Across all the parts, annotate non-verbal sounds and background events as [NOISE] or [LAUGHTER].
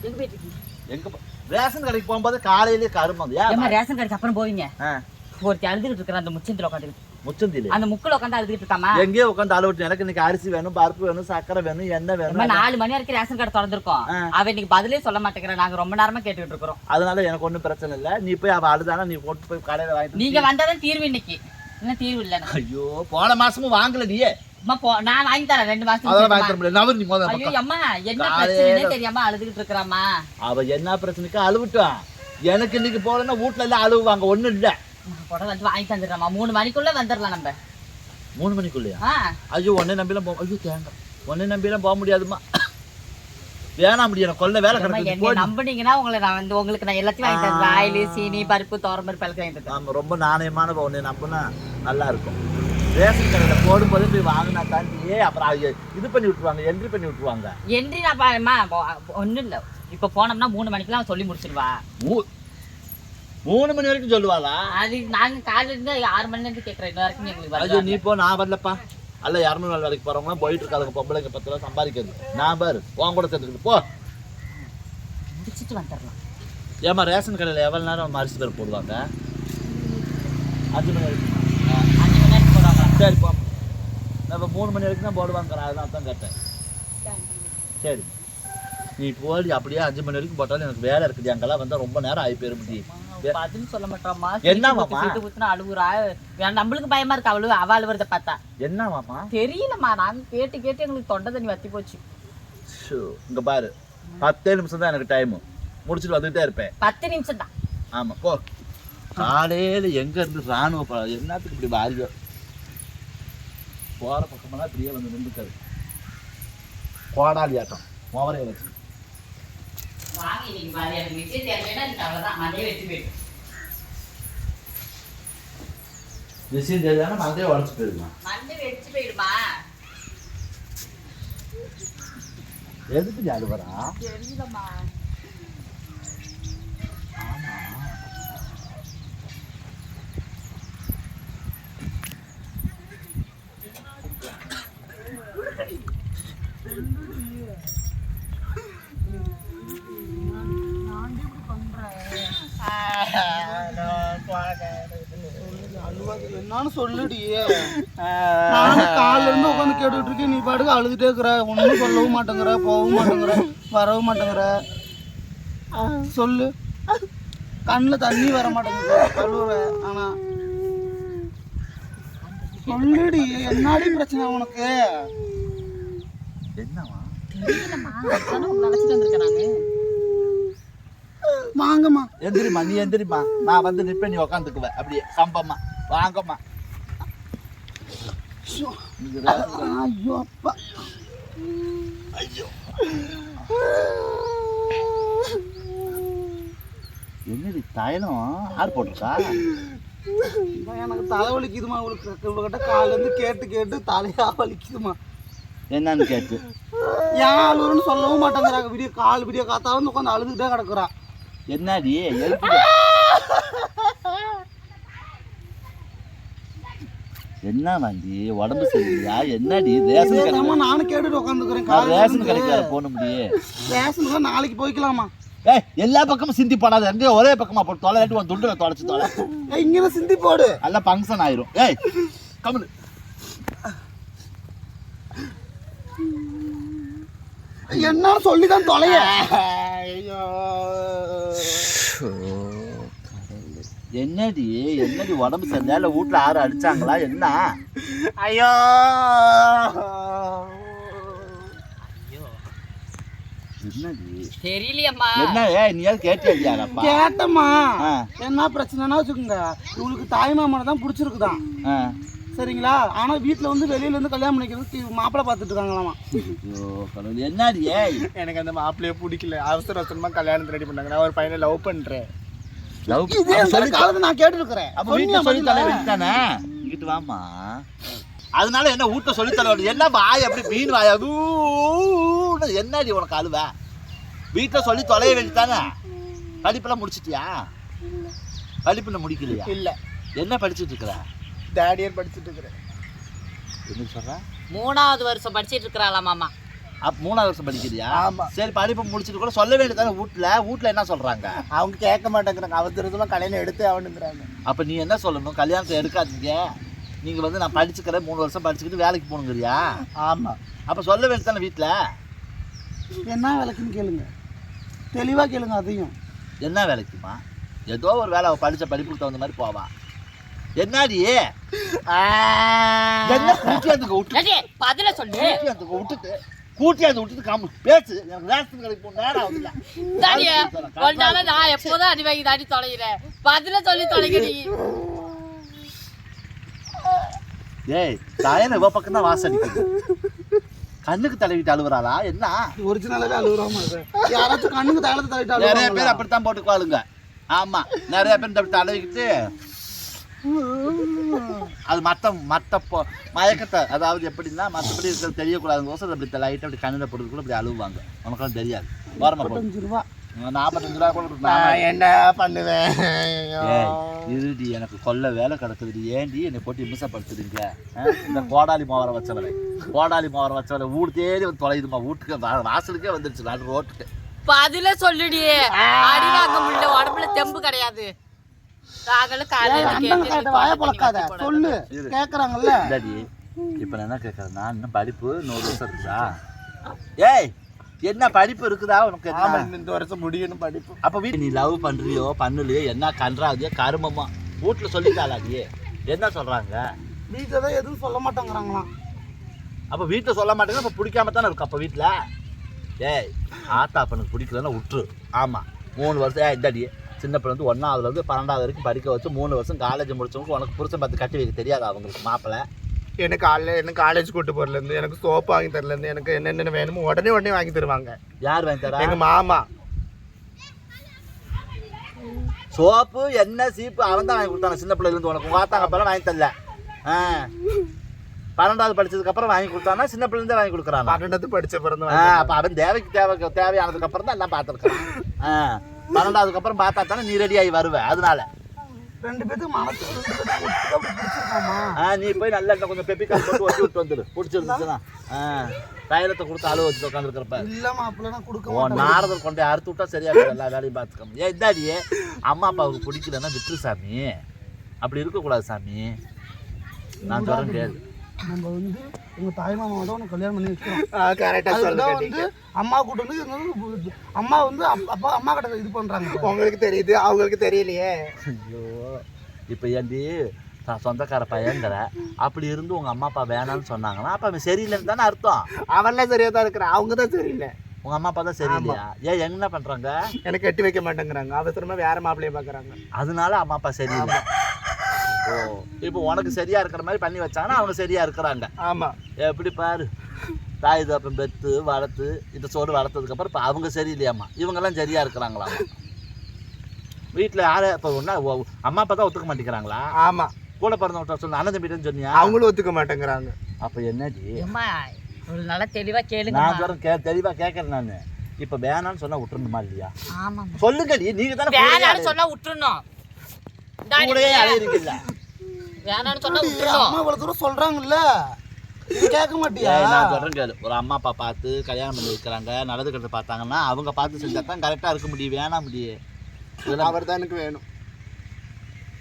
எங்க போயிட்டு எங்க ரேஷன் கடைக்கு போகும்போது காலையிலேயே ஏன் ரேஷன் கடைக்கு அப்புறம் போவீங்க ஒருத்தி அழுதுகிட்டு இருக்கிற அந்த முச்சந்தில உட்காந்துக்கிட்டு முச்சந்திலே அந்த முக்குல உட்காந்து அழுதுகிட்டு இருக்காமா எங்கேயோ உட்காந்து அழுவிட்டு எனக்கு இன்னைக்கு அரிசி வேணும் பருப்பு வேணும் சக்கரை வேணும் எண்ணெய் வேணும் நாலு மணி வரைக்கும் ரேஷன் கடை திறந்திருக்கோம். அவ இன்னைக்கு பதிலே சொல்ல மாட்டேங்கிறா நாங்க ரொம்ப நேரமா கேட்டுக்கிட்டு இருக்கிறோம் அதனால எனக்கு ஒண்ணும் பிரச்சனை இல்லை நீ போய் அவ அழுதானா நீ போட்டு போய் கடையில வாங்கிட்டு நீங்க வந்தாதான் தீர்வு இன்னைக்கு என்ன தீர்வு இல்ல. ஐயோ போன மாசமும் வாங்கல நீயே அம்மா போ நான் வாங்கி தரேன் ரெண்டு அதெல்லாம் வாங்கி மாசம் தர முடியல நவர் நீ முதல்ல ஐயோ பக்கம். அம்மா என்ன காலையில- பிரச்சனைனே தெரியாம அழுதுகிட்டு இருக்கிறாம்மா. அவ என்ன பிரச்சனைக்கு அழுவிட்டான் எனக்கு இன்னைக்கு போலன்னா வீட்டுல எல்லாம் அழுவாங்க ஒண்ணும் இல்ல. வந்து வாங்கி தந்துடுறேம்மா. மூணு மணிக்குள்ள வந்துடலாம் நம்ம. மூணு மணிக்குள்ளயா? ஐயோ உன்னை நம்பிலாம் போ ஐயோ தேங்காய். உன்னை நம்பிலாம் போக முடியாதும்மா. வேணாம் முடியும் கொல்ல வேலை போடி. நம்புனீங்கன்னா உங்களை நான் வந்து உங்களுக்கு நான் எல்லாத்தையும் வாங்கி தரேன். ஆயில் சீனி பருப்பு தோரம்பருப்பு எல்லாம் வாங்கி தரேன். ரொம்ப நாணயமான உன்னை நம்பினா நல்லா இருக்கும். ரேஷன் கடையில் போடும்போது போய் வாங்கினா தாண்டி அப்புறம் அது இது பண்ணி விட்டுருவாங்க என்ட்ரி பண்ணி விட்டுருவாங்க. என்றி நான் பாருமா ஒன்றும் இல்லை. இப்போ போனோம்னா மூணு மணிக்கெல்லாம் சொல்லி முடிச்சிருவா. மூ- மூணு மணி வரைக்கும் சொல்லுவாளா? அது நாங்க காலையில இருந்து ஆறு மணில இருந்து கேட்கறோம் இன்ன வரைக்கும் எங்களுக்கு ஐயோ நீ போ நான் வரலப்பா. அல்ல இரநூறு நாள் வேலைக்கு போறவங்க போயிட்டு இருக்காதுங்க பொம்பளைங்க பத்து ரூபா சம்பாதிக்கிறது. நான் பாரு உன் கூட சேர்த்துக்கிட்டு போ. முடிச்சிட்டு வந்துடலாம். ஏமா ரேஷன் கடையில் எவ்வளோ நேரம் அரிசி பேர் போடுவாங்க? அஞ்சு மணி வரைக்கும் ஆ, அஞ்சு மணி சரி போ நம்ம மூணு மணி வரைக்கும் தான் போடுவாங்க அதனால தான் கேட்டேன். சரி. நீ போடி அப்படியே அஞ்சு மணி வரைக்கும் போட்டாலும் எனக்கு வேலை இருக்குது. அங்கெல்லாம் வந்தால் ரொம்ப நேரம் ஆகி போயிரும் முடி பதில் சொல்ல மாட்டோம்மா. என்னம்மாம்மா? சீட்டு ஊத்துனா அழுகுறா நம்மளுக்கு பயமா இருக்கு. அவளு அவ அழுவுறத பார்த்தா. என்னவாம்மா தெரியலம்மா. நாங்க கேட்டு கேட்டு எங்களுக்கு தொண்டை தண்ணி வத்தி போச்சு. இங்கே பாரு. பத்தே நிமிஷம் தான் எனக்கு டைமு முடிச்சுட்டு வந்துகிட்டே இருப்பேன். பத்து நிமிஷம் தான் ஆமாம் போ. காலையில் எங்கே இருந்து ராணுவ என்னத்துக்கு இப்படி வாரியோ? போகிற பக்கமெல்லாம் இப்படியே வந்து நின்றுக்காரு கோடாலி ஆட்டம் மோவரையை வச்சு. வாங்க இன்னைக்கு பாரு எனக்கு நிச்சயம் தேவைன்னா எனக்கு அவ்வளவுதான் மண்டையை வெட்டி போயிடும் விஷயம் தெரியாமல் மந்தையை உடச்சி போயிருக்கலாம் மண்டை வெடிச்சு போயிடுமா எதுக்கு நீ அழுவரா தெரியலம்மா என்னன்னு சொல்லுடி. காலைல இருந்து உட்காந்து கேட்டுட்டு இருக்கேன் நீ பாட்டுக்கு அழுதுட்டே இருக்கிற. ஒன்றும் சொல்லவும் மாட்டேங்கிற போகவும் மாட்டேங்கிற வரவும் மாட்டேங்கிற. சொல்லு. கண்ணில் தண்ணி வர மாட்டேங்குது. அழுவுற ஆனா சொல்லுடி. என்னடி பிரச்சனை உனக்கு? என்னவா வாங்கம்மா. எந்திரிம்மா. நீ எந்திரிம்மா. நான் வந்து நிற்பேன் நீ உக்காந்துக்குவேன் அப்படியே. கம்பம்மா வாங்கம்மா. ஐயோ அப்பா என்னடி தைலம்? ஆறு போட்டிருக்கா? எனக்கு தலை வலிக்குதுமா இவளுக்கு இவள்கிட்ட காலைல இருந்து கேட்டு கேட்டு தலையா வலிக்குதுமா என்னன்னு கேட்டு? ஏன் அழுவுறன்னு சொல்லவும் மாட்டேங்கிறாங்க. விடிய கால் விடிய காத்தா வந்து உட்காந்து அழுதுகிட்டே கிடக்குறா. என்னடி? எழுப்பு என்ன வண்டி? உடம்பு சரியில்லையா? என்னடி? ரேஷன் கடை நானும் கேட்டுட்டு உட்காந்துக்கிறேன் நான் ரேஷன் இருந்து. கடைக்கு வேற போன முடியே ரேஷனுக்கு நாளைக்கு போய்க்கலாமா? ஏய் எல்லா பக்கமும் சிந்தி போடாத. எங்கேயும் ஒரே பக்கமா போட்டு தொலை ரெண்டு உன் துண்டுல தொலைச்சு தொலை. ஏய், இங்கன சிந்தி போடு. நல்லா ஃபங்க்ஷன் ஆயிரும். ஏய் கம்முனு என்னன்னு சொல்லி தான் தொலைய ஐயோ. என்னடி என்னடி உடம்பு சரியில்லை இல்ல வீட்டுல ஆறு அடிச்சாங்களா? என்ன? ஐயோ! என்னடி? தெரியலையம்மா. என்ன ஏய் நீ ஏதாவது கேட்டியாப்பா கேட்டம்மா என்ன பிரச்சனைனா வச்சுக்கோங்க இவளுக்கு தாய் மாமனை தான் பிடிச்சிருக்குதான். சரிங்களா? ஆனா வீட்டுல வந்து வெளியில இருந்து கல்யாணம் பண்ணிக்கிறதுக்கு மாப்பிள்ளை பார்த்துட்டு இருக்காங்களாமா. என்னடி ஏய்? எனக்கு அந்த மாப்பிள்ளையே பிடிக்கல. அவசர அவசரமா கல்யாணத்தை ரெடி பண்ணாங்க. நான் ஒரு பையனை லவ் பண்றேன். லவ் இதே சொல்லி நான் கேட்டு இருக்கிறேன் அப்ப வீட்டுல சொல்லி இங்கிட்டு வாமா அதனால என்ன வீட்டை சொல்லி தர வேண்டியது? என்ன வாய் அப்படி மீன் வாய்? அதுன்னு என்னடி உனக்கு அழுவ? வீட்டில் சொல்லி தொலைய வேண்டியதானே படிப்பெல்லாம் முடிச்சிட்டியா? படிப்பில் முடிக்கலையா? இல்ல. என்ன படிச்சிட்டு இருக்கிற? தேர்ட் இயர் படிச்சுட்டு இருக்கிறேன். என்ன சொல்ற? மூணாவது வருஷம் படிச்சிட்டு இருக்கிறாளா மாமா? அப்ப மூணாவது வருஷம் படிக்கிறியா? ஆமா. சரி படிப்பு முடிச்சுட்டு கூட சொல்ல வேண்டியதானே வீட்ல? வீட்ல என்ன சொல்றாங்க? அவங்க கேட்க மாட்டேங்கிறாங்க. அவசரமா கல்யாணம் எடுத்து ஆகணுங்கிறாங்க. அப்ப நீ என்ன சொல்லணும்? கல்யாணத்தை எடுக்காதீங்க. நீங்க வந்து நான் படிச்சுக்கிறேன் மூணு வருஷம் படிச்சுக்கிட்டு வேலைக்கு போகணுங்கிறியா? ஆமா. அப்ப சொல்ல வேண்டியதானே வீட்ல? என்ன விளக்குன்னு கேளுங்க. தெளிவா கேளுங்க அதையும். என்ன வேலைக்குமா? ஏதோ ஒரு வேலை அவ படிச்ச படிப்புக்கு தகுந்த மாதிரி போவா. என்னடி? என்ன கூட்டியாந்துக்க விட்டு ஏடி, பதில சொல்லு. விட்டுட்டு? கூட்டியாந்து விட்டுட்டு காம. பேசு. எனக்கு ரேஷன் கடைக்கு போக நேரம் ஆகுதுல்ல தாடிய ஒரு நாள் நான் எப்போதும் அடி வாங்கி தாடி தொலைகிறேன் பதில சொல்லி தொலைகிறீ ஏய் தாயன இவ பக்கம் தான் வாசம் அடிக்குது. கண்ணுக்கு தடவிட்டு அழுவுறாளா? என்ன? ஒரிஜினலாவே இருக்கு. யாராச்சும் கண்ணுக்கு தகலத்தை தள்ளிட்டு நிறைய பேர்? அப்படித்தான் போட்டுக்குவாளுங்க. ஆமா நிறைய பேர் இந்த தடவிக்கிட்டு. அது மத்த மத்த பொ மயக்கத்தை அதாவது எப்படின்னா மற்றபடி இருக்கிறது தெரியக்கூடாதுங்கோசம் அப்படி லைட்டாக அப்படி கண்ணில் போட்டுக்குள்ள அப்படி அழுவாங்க உனக்கெல்லாம் தெரியாது. முப்பத்தஞ்சு ரூபா. நாற்பத்தஞ்சு ரூபா கூட நான் என்ன பண்ணுவேன்? இருடி எனக்கு கொல்ல வேலை கிடக்குதுடி. ஏன்டி என்னை போட்டு இம்சப்படுத்துறீங்க? இந்த கோடாலி மோவரை வச்சவரை கோடாலி மோவரை வச்சவரை வீடு தேடி வந்து தொலையுதுமா வீட்டுக்கு வாசலுக்கே வந்துருச்சு. நடு ரோட்டுக்கு. பதில சொல்லுடி. அடி வாங்க முடியல உடம்புல தெம்பு கிடையாது. சொல்லு. கேக்குறாங்கல்ல. இந்தாடி இப்போ நான் என்ன கேட்குறேன்னா இன்னும் படிப்பு நூறு வருஷம் இருக்குதா? ஏய் என்ன படிப்பு இருக்குதா? உனக்கு ஆமா இந்த வருஷம் முடியணும் படிப்பு. அப்போ வீட்டு நீ லவ் பண்றியோ பண்ணலையோ என்ன கன்றாதியோ கருமமா வீட்டில் சொல்லிட்டாளாடி என்ன சொல்றாங்க? வீட்டில் தான் எதுவும் சொல்ல மாட்டேங்கிறாங்களாம். அப்போ வீட்டில் சொல்ல மாட்டேங்க அப்போ பிடிக்காம தானே இருக்கும் அப்போ வீட்டில் ஏய் ஆத்தா அப்பனுக்கு பிடிக்கலன்னா விட்டுரு ஆமாம் மூணு வருஷம் ஏய் இந்தாடி. சின்ன பிள்ளை வந்து ஒன்றாவதுலேருந்து பன்னெண்டாவது வரைக்கும் படிக்க வச்சு மூணு வருஷம் காலேஜ் முடிச்சவங்க உனக்கு புருஷன் பார்த்து கட்டி வைக்க தெரியாது அவங்களுக்கு மாப்பிள்ளை எனக்கு காலைல எனக்கு காலேஜ் கூட்டு போறதுல இருந்து எனக்கு சோப்பு வாங்கி தரல இருந்து எனக்கு என்னென்ன வேணுமோ உடனே உடனே வாங்கி தருவாங்க. யார் வாங்கி தரா? எங்க மாமா. சோப்பு எண்ணெய் சீப்பு அவன் தான் வாங்கி கொடுத்தான சின்ன பிள்ளைலேருந்து உனக்கு. ஆத்தாங்க அப்பெல்லாம் வாங்கி தரல. ஆ. பன்னெண்டாவது படிச்சதுக்கு அப்புறம் வாங்கி கொடுத்தானா சின்ன பிள்ளைலேருந்தே வாங்கி கொடுக்குறானா? பன்னெண்டாவது படிச்ச பிறந்து அப்போ அவன் தேவைக்கு தேவை தேவையானதுக்கு அப்புறம் தான் எல்லாம் பார்த்துருக்கான் ஆ. பன்னெண்டாவதுக்கு அப்புறம் பார்த்தா தானே நீ ரெடி ஆகி வருவ. அதனால. ரெண்டு பேத்துக்கு மனசு ஆ நீ போய் நல்லா இன்னும் கொஞ்சம் பெப்பிக்கால் போட்டு ஒட்டி விட்டு வந்துடு. பிடிச்சிருந்துச்சுன்னா. ஆ தைலத்தை கொடுத்து அழுவ வச்சுட்டு உட்காந்துருக்கிறப்ப இல்ல மாப்பிள்ள நான் கொடுக்க ஓ நாரதர் கொண்டு அறுத்து விட்டா சரியா இருக்கும் எல்லா வேலையும் பார்த்துக்கணும் ஏன் இந்தாடி. அம்மா அப்பாவுக்கு பிடிக்கலன்னா விட்டுரு சாமி. அப்படி இருக்கக்கூடாது சாமி. நான் சொல்றேன் கேளு நம்ம வந்து எங்க தாய் மாமாவோட உனக்கு கல்யாணம் பண்ணி வைக்கிறோம் கரெக்டா அதுதான் சொல்லுங்க வந்து அம்மா கூட்டு வந்து அம்மா வந்து அப்- அப்பா அம்மா கிட்ட இது பண்றாங்க. உங்களுக்கு தெரியுது அவங்களுக்கு தெரியலையே. ஐயோ இப்போ ஏண்டி நான் சொந்தக்கார பையங்கிற அப்படி இருந்து உங்க அம்மா அப்பா வேணாம்னு சொன்னாங்கன்னா அப்ப அவன் சரியில்லைன்னு தானே அர்த்தம். அவன்லாம் சரியா தான் இருக்கிறான் அவங்க தான் சரியில்லை. உங்க அம்மா அப்பா தான் சரியில்லையா? ஏன் என்ன பண்றாங்க? எனக்கு கட்டி வைக்க மாட்டேங்கிறாங்க அவசரமா வேற மாப்பிள்ளைய பாக்குறாங்க. அதனால அம்மா அப்பா சரியில்லை. இப்போ உனக்கு சரியா இருக்கிற மாதிரி பண்ணி வச்சாங்கன்னா அவங்க சரியா இருக்கிறாங்க. ஆமா. எப்படி பாரு? தாய் தப்பம் பெற்று வளர்த்து இந்த சோறு வளர்த்ததுக்கு அப்புறம் இப்போ அவங்க சரியில்லையாம்மா. இவங்கெல்லாம் சரியா இருக்கிறாங்களாமா வீட்டில் யாரை இப்போ ஒன்றா அம்மா அப்பா தான் ஒத்துக்க மாட்டேங்கிறாங்களா? ஆமா. கூட பிறந்தவங்க சொல்லு அண்ணன் தம்பிட்டு சொன்னியா? அவங்களும் ஒத்துக்க மாட்டேங்கிறாங்க. அப்போ என்னடி? அம்மா ஒரு நல்லா தெளிவா கேளுங்க நான் சொல்றேன் கே தெளிவாக கேட்குறேன் நான். இப்போ வேணாம்னு சொன்னா விட்டுருணுமா இல்லையா? ஆமா சொல்லுங்கடி நீங்க தானே வேணாம்னு சொன்னா விட்டுறணும். இந்தாடி, கூடயே அலையிறீங்கல்ல வேணாம்னு சொன்னா அம்மா இவ்வளவு தூரம் சொல்றாங்கல்ல. இது கேட்க மாட்டியா? நான் சொல்றேன் கேளு. ஒரு அம்மா அப்பா பார்த்து கல்யாணம் பண்ணி வைக்கிறாங்க நல்லது கெட்டது பார்த்தாங்கன்னா அவங்க பார்த்து செஞ்சா தான் கரெக்டாக இருக்க முடியும். வேணாம் முடியும் அவர் தான் எனக்கு வேணும்.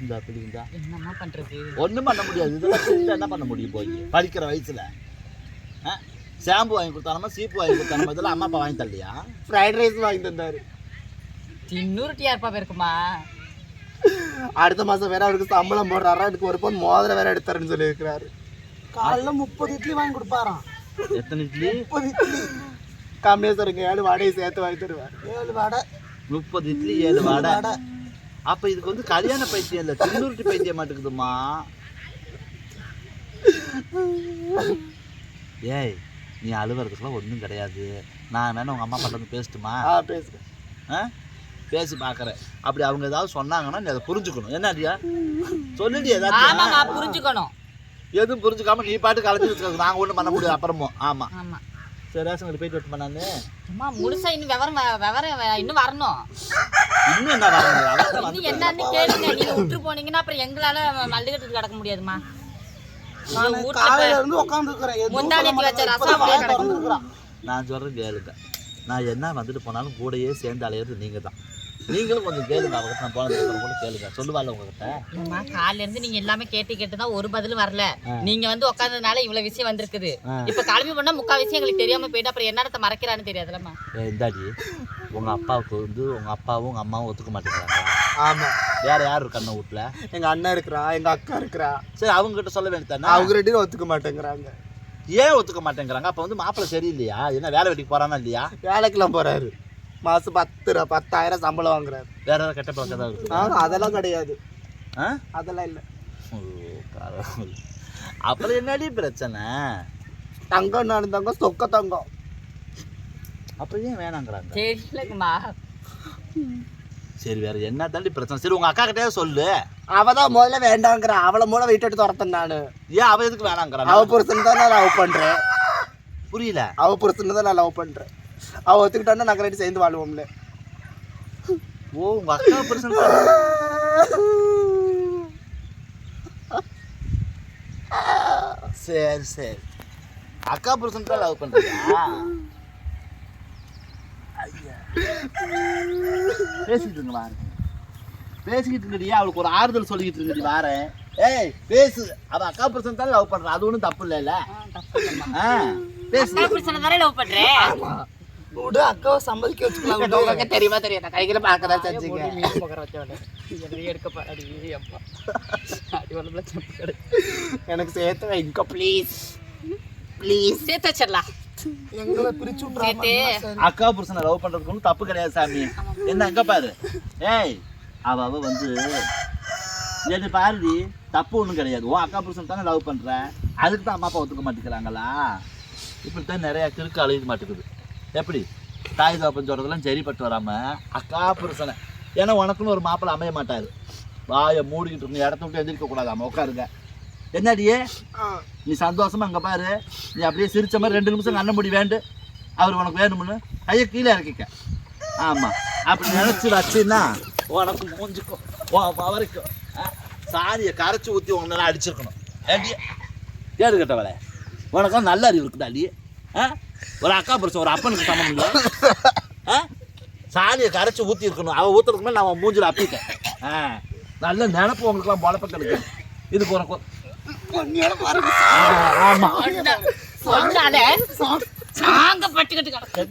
இந்த பிடிக்குதா என்னம்மா பண்றது? ஒன்றும் பண்ண முடியாது. இதெல்லாம் செஞ்சு என்ன பண்ண முடியும் போய் படிக்கிற வயசுல. ஆ? ஷாம்பு வாங்கி கொடுத்தாலுமா சீப்பு வாங்கி கொடுத்தாலுமா இதெல்லாம் அம்மா அப்பா வாங்கி தரலையா? ஃப்ரைட் ரைஸ் வாங்கி தந்தாரு. தின்னூறு இருப்பா இருக்குமா? அடுத்த மாசம் வேற அவருக்கு சம்பளம் போடுறாரா? எனக்கு ஒரு பவுன் மோதிரம் வேற எடுத்தாருன்னு சொல்லி இருக்கிறாரு காலைல முப்பது இட்லி வாங்கி கொடுப்பாராம். எத்தனை இட்லி? முப்பது இட்லி. கம்மியா சொல்லுங்க ஏழு வாடகை சேர்த்து வாங்கி தருவார். ஏழு வடை. முப்பது இட்லி ஏழு வடை. வடை. அப்ப இதுக்கு வந்து கல்யாண பைத்தியம் இல்லை தின்னூறுட்டி பைத்தியம் மாட்டுக்குதுமா ஏய் நீ அழுவுறதுக்குலாம் ஒன்றும் கிடையாது. நான் வேணா உங்க அம்மா பண்றது பேசட்டுமா? ஆ ஆ? பேசி பார்க்குறேன் அப்படி அவங்க ஏதாவது சொன்னாங்கன்னா நீ அதை புரிஞ்சுக்கணும். என்ன ஐடியா சொல்லுடி ஏதாச்சும் ஆமாங்க புரிஞ்சுக்கணும். எதுவும் புரிஞ்சுக்காம நீ பாட்டு கலந்து வச்சுக்கோங்க நாங்கள் ஒன்றும் பண்ண முடியாது அப்புறமும். ஆமாம் ஆமா. சரி ரேஷன் கடை போயிட்டு அம்மா முழுசா இன்னும் விவரம் விவரம் இன்னும் வரணும். இன்னும் என்ன வரணும்? இன்னும் என்னன்னு கேளுங்க. நீங்க விட்டு போனீங்கன்னா அப்புறம் எங்களால மல்லுகட்டுக்கு கிடக்க. முடியாதுமா நான் சொல்கிறேன் கேளுங்க. நான் என்ன வந்துட்டு போனாலும் கூடயே சேர்ந்து அலையிறது நீங்கள் தான் நீங்களும் கொஞ்சம் கேளுங்க அவங்ககிட்ட நான் அப்புறம் கூட கேளுங்க. சொல்லுவாள் உங்ககிட்ட? அம்மா காலையில இருந்து நீங்க எல்லாமே கேட்டு கேட்டு தான் ஒரு பதில் வரல. நீங்க வந்து உட்கார்ந்ததுனால இவ்வளவு விஷயம் வந்திருக்குது. இப்ப கிளம்பி போனா முக்கா விஷயம் எங்களுக்கு தெரியாம போயிட்டு அப்புறம் என்னடத்த மறைக்கிறான்னு தெரியாதுலம்மா இந்தாடி உங்கள் அப்பாவுக்கு வந்து உங்கள் அப்பாவும் உங்கள் அம்மாவும் ஒத்துக்க மாட்டேங்கிறாங்களா ஆமா. வேற யார் இருக்கா அண்ணன் வீட்டில் எங்க அண்ணன் இருக்கிறா எங்க அக்கா இருக்கிறா. சரி அவங்ககிட்ட சொல்ல வேண்டியதானே அவங்க ரெண்டு ஒத்துக்க மாட்டேங்கிறாங்க. ஏன் ஒத்துக்க மாட்டேங்கிறாங்க? அப்போ வந்து மாப்பிள்ளை சரியில்லையா? என்ன வேலை வெட்டிக்கு போறானா இல்லையா? வேலைக்கெல்லாம் போறாரு. மாசம் பத்து ரூபா பத்தாயிரம் சம்பளம் வாங்குறாரு. வேற ஏதாவது கெட்ட பழக்கம் ஏதாவது இருக்குதா? ஆனா அதெல்லாம் கிடையாது. ஆ? அதெல்லாம் இல்ல. அப்புறம் என்னடி பிரச்சனை? தங்கம் நான் தங்கம் சொக்க தங்கம். அப்ப ஏன் வேணாங்கிறாங்க? தெரியலங்கம்மா சரி வேற என்ன தாண்டி பிரச்சனை? சரி உங்க அக்கா கிட்டே சொல்லு. அவதான் முதல்ல வேண்டாங்கிறா. அவளை மூட வீட்டு துரத்தன் நானு. ஏன் அவ எதுக்கு வேணாங்கிறான் அவ புருஷன் தான் நான் லவ் பண்றேன். புரியல. அவ புருஷன் தான் நான் லவ் பண்றேன். அவ ஒத்துக்கிட்டான்னா நாங்க ரெண்டு சேர்ந்து வாழ்வோம்ல. ஓ உங்க அக்கா பிரச்சனை சரி சரி. அக்கா புருஷன் தான் லவ் பண்றியா? ஐயா. பேசிட்டு இருங்க வாரேன். பேசிக்கிட்டு இருக்கடி அவளுக்கு ஒரு ஆறுதல் சொல்லிக்கிட்டு இருக்கடி வாரேன். ஏய் பேசு. அவ அக்கா புருஷன் தான் லவ் பண்றா. அது ஒன்றும் தப்பு இல்லைல்ல. ஆ பேசு. லவ் பண்றேன் விடு அக்காவை சம்மதிக்க வச்சுக்கலாம். [LAUGHS] உங்களுக்கு தெரியுமா தெரியும். கைகளை பார்க்கதான் செஞ்சீங்க எனக்கு சேர்த்து வைங்க ப்ளீஸ் ப்ளீஸ் சேர்த்து வச்சிடலாம் எங்களை பிரிச்சு. அக்கா புருஷனை லவ் பண்றதுக்கு தப்பு கிடையாது சாமி. என்ன அங்க பாரு. ஏய் அவ அவ வந்து ஏடி பாருடி தப்பு ஒன்றும் கிடையாது. உன் அக்கா புருஷன் தானே லவ் பண்ற. அதுக்கு தான் அம்மா அப்பா ஒத்துக்க மாட்டேங்கிறாங்களா? இப்படித்தான் நிறைய கிறுக்கு அழிய மாட்டேங்குது. எப்படி? தாய் தப்பன் சொல்றதெல்லாம் சரிப்பட்டு வராம அக்கா புருஷனை. ஏன்னா உனக்குன்னு ஒரு மாப்பிள்ளை அமைய மாட்டாரு. வாயை மூடிக்கிட்டு இருக்கணும் இடத்த விட்டு எந்திரிக்க கூடாதாம உட்காருங்க. என்னடியே? நீ சந்தோஷமா அங்க பாரு. நீ அப்படியே சிரிச்ச மாதிரி ரெண்டு நிமிஷம் கண்ண முடி வேண்டு. அவர் உனக்கு வேணும்னு கையை கீழே இறக்கிக்க. ஆமா. அப்படி நினைச்சு வச்சுன்னா உனக்கு மூஞ்சிக்கும் உன் அவருக்கும் சாரியை கரைச்சி ஊற்றி உங்களை அடிச்சிருக்கணும். ஏண்டி? கேடு கட்டவளே. உனக்கும் நல்ல அறிவு இருக்குடா அடி. ஆ? ஒரு அக்கா புருஷன் ஒரு அப்பனுக்கு சமம் இல்லை. [LAUGHS] ஆ? சாணியை கரைச்சி ஊற்றி இருக்கணும். அவள் ஊற்றுறதுக்கு மேலே நான் அவன் மூஞ்சில் அப்பிட்டேன். ஆ. நல்ல நினப்பு உங்களுக்குலாம் பொழப்ப கிடைக்கும். இதுக்கு உனக்கு ஆமா. சொன்னாலே சாங்க பட்டுக்கிட்டு.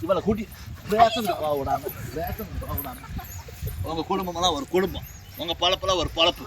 இவளை கூட்டி ரேஷன் போக விடாம ரேஷன் போக விடாம. உங்க குடும்பமெல்லாம் ஒரு குடும்பம். உங்க பொழப்பெல்லாம் ஒரு பொழப்பு.